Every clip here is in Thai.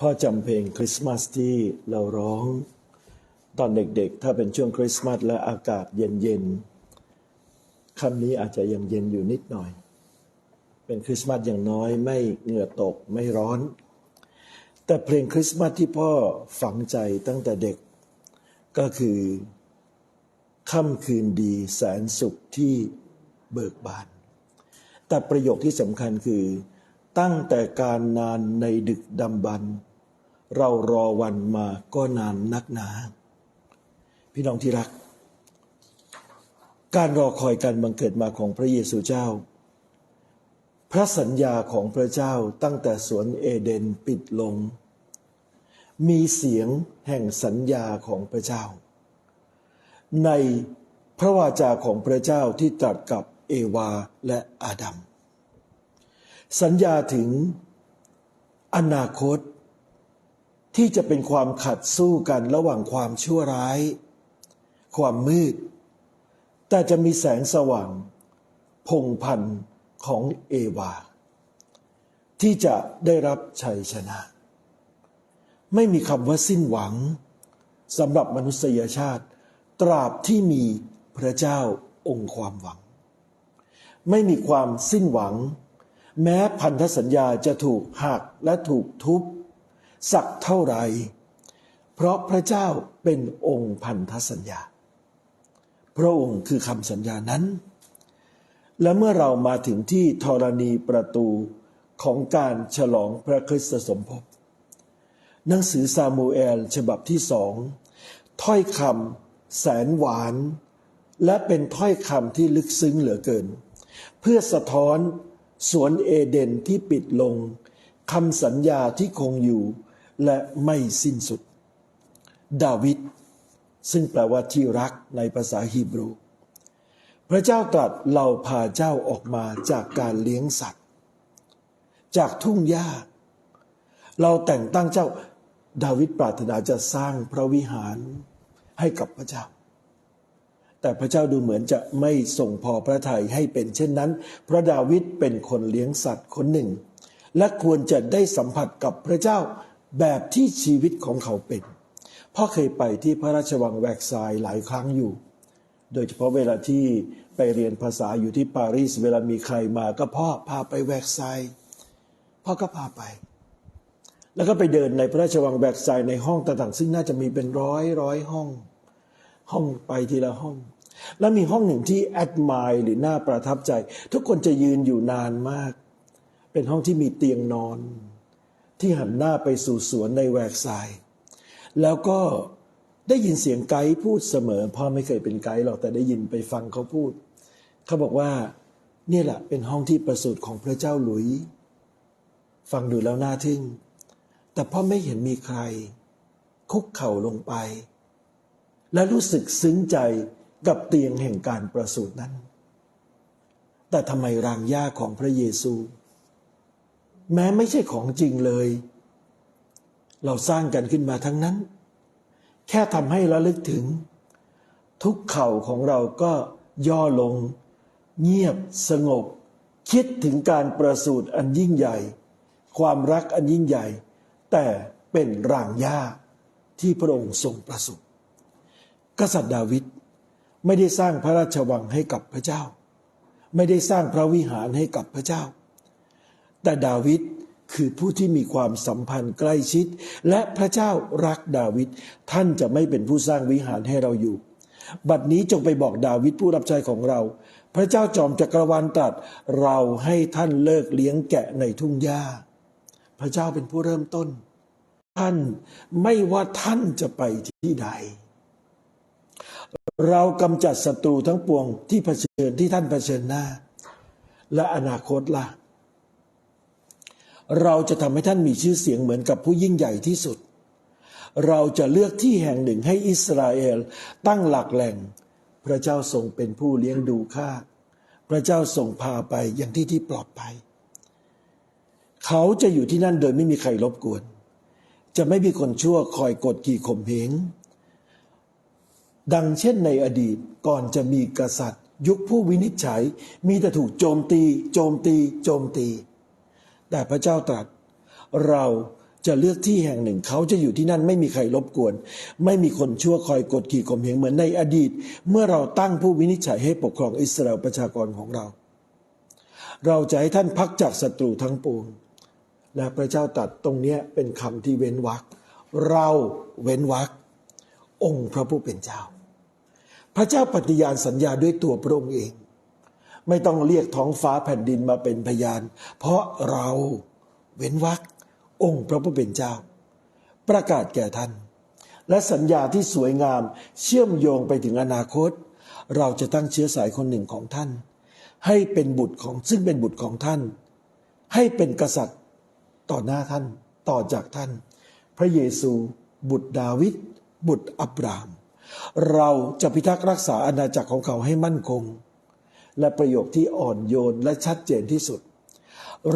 พ่อจำเพลงคริสต์มาสที่เราร้อง ตอนเด็กๆ ถ้าเป็นช่วงคริสต์มาสและอากาศเย็นๆคำนี้อาจจะยังเย็นอยู่นิดหน่อย เป็นคริสต์มาสอย่างน้อยไม่เหงื่อตกไม่ร้อน แต่เพลงคริสต์มาสที่พ่อฝังใจตั้งแต่เด็ก ก็คือค่ำคืนดีแสนสุขที่เบิกบาน แต่ประโยคที่สำคัญคือ ตั้งแต่การนานในดึกดำบรรพ์เรารอวันมาก็นานนักหนา พี่น้องที่รัก การรอคอยการบังเกิดมาของพระเยซูเจ้า พระสัญญาของพระเจ้าตั้งแต่สวนเอเดนปิดลง มีเสียงแห่งสัญญาของพระเจ้า ในพระวาจาของพระเจ้าที่ตรัสกับเอวาและอาดัม สัญญาถึงอนาคต ที่จะเป็นความขัดสู้กันระหว่างความชั่วร้าย ความมืด แต่จะมีแสงสว่าง พงพันธ์ของเอวา ที่จะได้รับชัยชนะ ไม่มีคำว่าสิ้นหวังสำหรับมนุษยชาติ ตราบที่มีพระเจ้าองค์ความหวัง ไม่มีความสิ้นหวัง แม้พันธสัญญาจะถูกหักและถูกทุบ สักเท่าไหรเพราะพระเจ้าเป็นองค์พันธสัญญา พระองค์คือคำสัญญานั้น และเมื่อเรามาถึงที่ธรณีประตูของการฉลองพระคริสตสมภพหนังสือซามูเอลฉบับที่สองถ้อยคำแสนหวาน และเป็นถ้อยคำที่ลึกซึ้งเหลือเกิน เพื่อสะท้อน สวนเอเดนที่ปิดลงคำสัญญาที่คงอยู่และไม่สิ้นสุด ดาวิดซึ่งแปลว่าที่รักในภาษาฮีบรู พระเจ้าตรัสเราพาเจ้าออกมาจากการเลี้ยงสัตว์ จากทุ่งหญ้า เราแต่งตั้งเจ้าดาวิดปรารถนาจะสร้างพระวิหารให้กับพระเจ้า แต่พระเจ้าดูเหมือนจะไม่ส่งพอพระทัยให้เป็นเช่นนั้นเพราะดาวิดเป็นคนเลี้ยงสัตว์คนหนึ่ง และควรจะได้สัมผัสกับพระเจ้าแบบที่ชีวิตของเขาเป็นพ่อเคยไปที่พระราชวังแวกซายหลายครั้งอยู่ โดยเฉพาะเวลาที่ไปเรียนภาษาอยู่ที่ปารีสเวลามีใครมาก็พ่อพาไปแวกซายพ่อก็พาไป แล้วก็ไปเดินในพระราชวังแวกซายในห้องต่างๆ ซึ่งน่าจะมีเป็นร้อยร้อยห้อง ห้องไปทีละห้อง แล้วมีห้องหนึ่งที่แอดมายหรือน่าประทับใจ ทุกคนจะยืนอยู่นานมาก เป็นห้องที่มีเตียงนอน ที่หันหน้าไปสู่สวนในแวกซายแล้วก็ได้ยินเสียงไกด์พูดเสมอ พ่อไม่เคยเป็นไกด์หรอกแต่ได้ยินไปฟังเขาพูด เขาบอกว่านี่แหละเป็นห้องที่ประสูติของพระเจ้าหลุย ฟังดูแล้วน่าทึ่ง แต่พ่อไม่เห็นมีใคร คุกเข่าลงไป และรู้สึกซึ้งใจ กับเตียงแห่งการประสูตินั้น แต่ทำไมรางหญ้าของพระเยซู แม้ไม่ใช่ของจริงเลย เราสร้างกันขึ้นมาทั้งนั้น แค่ทำให้ระลึกถึง ทุกเข่าของเราก็ย่อลง เงียบสงบ คิดถึงการประสูติอันยิ่งใหญ่ ความรักอันยิ่งใหญ่ แต่เป็นรางหญ้าที่พระองค์ทรงประสูติกษัตริย์ดาวิด ไม่ได้สร้างพระราชวังให้กับพระเจ้า ไม่ได้สร้างพระวิหารให้กับพระเจ้า แต่ดาวิดคือผู้ที่มีความสัมพันธ์ใกล้ชิด และพระเจ้ารักดาวิดท่านจะไม่เป็นผู้สร้างวิหารให้เราอยู่ บัดนี้จงไปบอกดาวิดผู้รับใช้ของเรา พระเจ้าจอมจักรวาลตรัสเราให้ท่านเลิกเลี้ยงแกะในทุ่งหญ้า พระเจ้าเป็นผู้เริ่มต้น ท่านไม่ว่าท่านจะไปที่ใด เรากำจัดศัตรูทั้งปวงที่เผชิญที่ท่านเผชิญหน้า และอนาคตล่ะ เราจะทำให้ท่านมีชื่อเสียงเหมือนกับผู้ยิ่งใหญ่ที่สุด เราจะเลือกที่แห่งหนึ่งให้อิสราเอลตั้งหลักแหล่ง พระเจ้าทรงเป็นผู้เลี้ยงดูข้าพระเจ้าทรงพาไปอย่างที่ที่ปลอดภัย เขาจะอยู่ที่นั่นโดยไม่มีใครรบกวน จะไม่มีคนชั่วคอยกดขี่ข่มเหง ดังเช่นในอดีตก่อนจะมีกษัตริย์ ยุคผู้วินิจฉัยมีแต่ถูกโจมตี โจมตี โจมตี แต่พระเจ้าตรัส เราจะเลือกที่แห่งหนึ่งเขาจะอยู่ที่นั่นไม่มีใครรบกวน ไม่มีคนชั่วคอยกดขี่ข่มเหงเหมือนในอดีต เมื่อเราตั้งผู้วินิจฉัยให้ปกครองอิสราเอลประชากรของเรา เราจะให้ท่านพักจากศัตรูทั้งปวงและพระเจ้าตรัดตรงนี้เป็นคำที่เว้นวรรคเราเว้นวรรคองค์พระผู้เป็นเจ้า พระเจ้าปฏิญาณสัญญาด้วยตัวพระองค์เอง ไม่ต้องเรียกท้องฟ้าแผ่นดินมาเป็นพยาน เพราะเราเว้นวรรคองค์พระผู้เป็นเจ้า ประกาศแก่ท่าน และสัญญาที่สวยงามเชื่อมโยงไปถึงอนาคต เราจะตั้งเชื้อสายคนหนึ่งของท่าน ให้เป็นบุตรของซึ่งเป็นบุตรของท่าน ให้เป็นกษัตริย์ต่อหน้าท่านต่อจากท่าน พระเยซู บุตรดาวิดบุตรอับราม เราจะพิทักษ์รักษาอาณาจักรของเขาให้มั่นคง และประโยคที่อ่อนโยนและชัดเจนที่สุด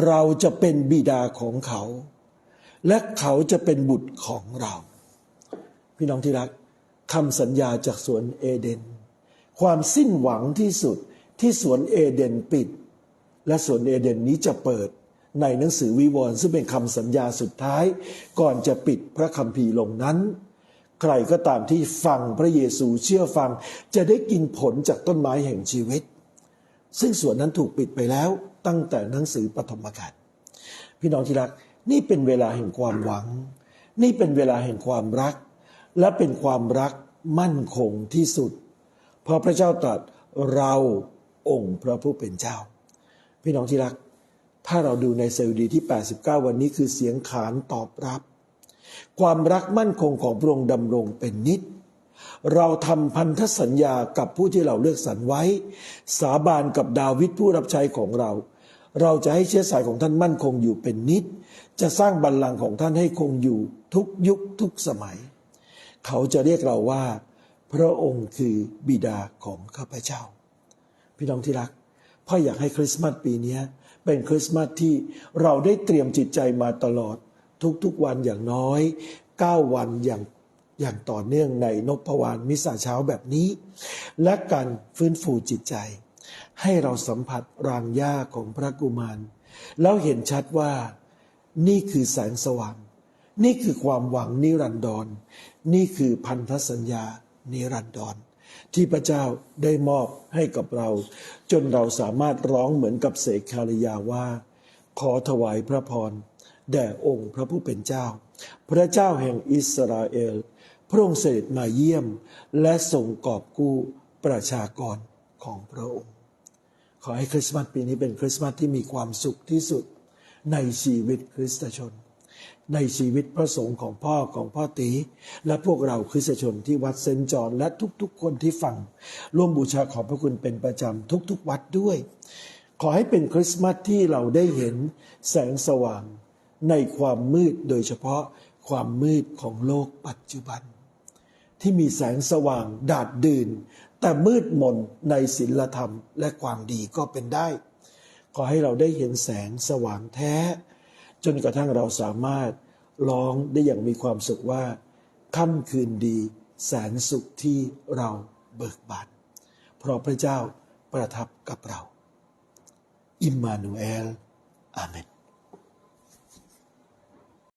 เราจะเป็นบิดาของเขา และเขาจะเป็นบุตรของเรา พี่น้องที่รักคำสัญญาจากสวนเอเดน ความสิ้นหวังที่สุดที่สวนเอเดนปิด และสวนเอเดนนี้จะเปิดในหนังสือวิวรณ์ซึ่งเป็นคำสัญญาสุดท้าย ก่อนจะปิดพระคัมภีร์ลงนั้น ใครก็ตามที่ฟังพระเยซูเชื่อฟัง จะได้กินผลจากต้นไม้แห่งชีวิต ซึ่งส่วนนั้นถูกปิดไปแล้วตั้งแต่หนังสือปฐมกาลพี่น้องที่รักนี่เป็นเวลาแห่งความหวัง นี่เป็นเวลาแห่งความรัก และเป็นความรักมั่นคงที่สุด เพราะพระเจ้าตรัสเราองค์พระผู้เป็นเจ้า พี่น้องที่รัก ถ้าเราดูในเซลดีที่ 89 วันนี้คือเสียงขานตอบรับ ความรักมั่นคงของพระองค์ดำรงเป็นนิจเราทำพันธสัญญากับผู้ที่เราเลือกสรรไว้ สาบานกับดาวิดผู้รับใช้ของเรา เราจะให้เชื้อสายของท่านมั่นคงอยู่เป็นนิจจะสร้างบัลลังก์ของท่านให้คงอยู่ทุกยุคทุกสมัย เขาจะเรียกเราว่า พระองค์คือบิดาของข้าพเจ้า พี่น้องที่รักพ่ออยากให้คริสต์มาสปีนี้เป็นคริสต์มาสที่เราได้เตรียมจิตใจมาตลอด ทุกๆวันอย่างน้อย 9 วันอย่างอย่างต่อเนื่องในนพวานมิสาเช้าแบบนี้ และการฟื้นฟูจิตใจ ให้เราสัมผัสรางหญ้าของพระกุมาร แล้วเห็นชัดว่า นี่คือแสงสว่าง นี่คือความหวังนิรันดรนี่คือพันธสัญญานิรันดรที่พระเจ้าได้มอบให้กับเรา จนเราสามารถร้องเหมือนกับเสกคาริยาว่า ขอถวายพระพร แด่องค์พระผู้เป็นเจ้า พระเจ้าแห่งอิสราเอล พระองค์เสด็จมาเยี่ยม และทรงกอบกู้ประชากรของพระองค์ ขอให้คริสต์มาสปีนี้เป็นคริสต์มาสที่มีความสุขที่สุดในชีวิตคริสตชน ในชีวิตพระสงฆ์ของพ่อของพ่อตี และพวกเราคริสตชนที่วัดเซนจอนและทุกๆ คนที่ฟัง ร่วมบูชาขอบพระคุณเป็นประจำทุกๆ วัดด้วย ขอให้เป็นคริสต์มาสที่เราได้เห็นแสงสว่าง ในความมืดโดยเฉพาะความมืดของโลกปัจจุบัน ที่มีแสงสว่างดาดดื่น แต่มืดมนในศีลธรรมและความดีก็เป็นได้ ขอให้เราได้เห็นแสงสว่างแท้ จนกระทั่งเราสามารถร้องได้อย่างมีความสุขว่าค่ำคืนดี แสนสุขที่เราเบิกบานเพราะพระเจ้าประทับกับเรา อิมมานูเอล อาเมน